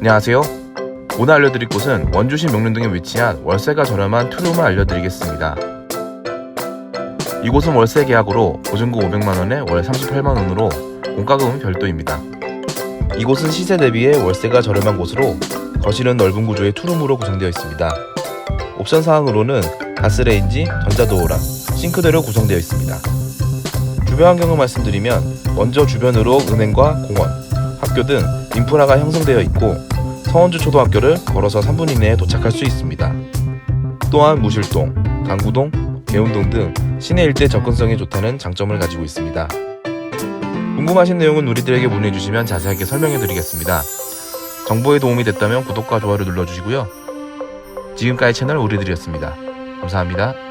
안녕하세요. 오늘 알려드릴 곳은 원주시 명륜동에 위치한 월세가 저렴한 투룸을 알려드리겠습니다. 이곳은 월세 계약으로 보증금 500만원에 월 38만원으로 공과금은 별도입니다. 이곳은 시세 대비해 월세가 저렴한 곳으로 거실은 넓은 구조의 투룸으로 구성되어 있습니다. 옵션 사항으로는 가스레인지, 전자도어랑, 싱크대로 구성되어 있습니다. 주변 환경을 말씀드리면 먼저 주변으로 은행과 공원, 학교 등 인프라가 형성되어 있고 서원주 초등학교를 걸어서 3분 이내에 도착할 수 있습니다. 또한 무실동, 강구동, 개운동 등 시내 일대 접근성이 좋다는 장점을 가지고 있습니다. 궁금하신 내용은 우리들에게 문의해 주시면 자세하게 설명해 드리겠습니다. 정보에 도움이 됐다면 구독과 좋아요를 눌러주시고요. 지금까지 채널 우리들이었습니다. 감사합니다.